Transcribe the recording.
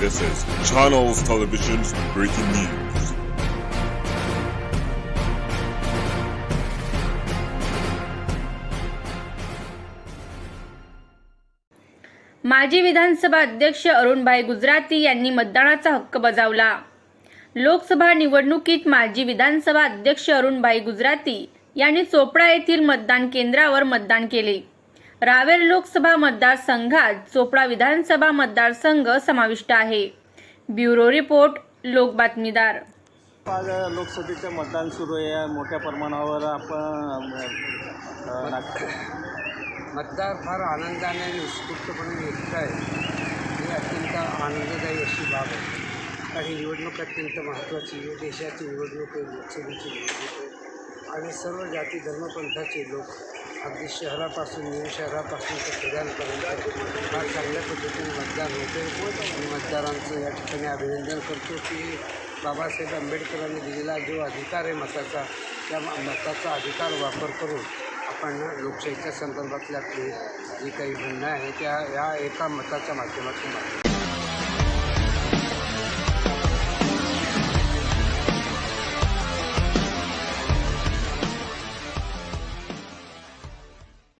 This is Channels Television's breaking news. माजी विधानसभा अध्यक्ष अरुणभाई गुजराती यांनी मतदानाचा हक्क बजावला लोकसभा निवडणुकीत माजी विधानसभा अध्यक्ष अरुणभाई गुजराती यांनी चोपडा येथील मतदान केंद्रावर मतदान केले रावेर लोकसभा मतदारसंघात चोपडा विधानसभा मतदारसंघ समाविष्ट आहे. ब्युरो रिपोर्ट लोक बातमीदार. आज लोकसभेचं मतदान सुरू आहे. मोठ्या प्रमाणावर आपण मतदार फार आनंदाने आणि उत्स्फूर्तपणे येत आहे. ही अत्यंत आनंददायी अशी बाब आहे. कारण ही निवडणूक अत्यंत महत्त्वाची आहे. देशाची निवडणूक आहे लोकसभेची निवडणूक आहे. आणि सर्व जाती धर्मपंथाचे लोक अगदी शहरापासून न्यू शहरापासून ते खेड्यांपर्यंत फार चांगल्या पद्धतीने मतदान होते. आणि मतदारांचं या ठिकाणी अभिनंदन करतो की बाबासाहेब आंबेडकरांनी दिलेला जो अधिकार आहे मताचा त्या म- मताचा अधिकार वापर करून आपण लोकशाहीच्या संदर्भातल्या आपली जी काही म्हणणं आहे त्या या एका मताच्या माध्यमातून मांडतो.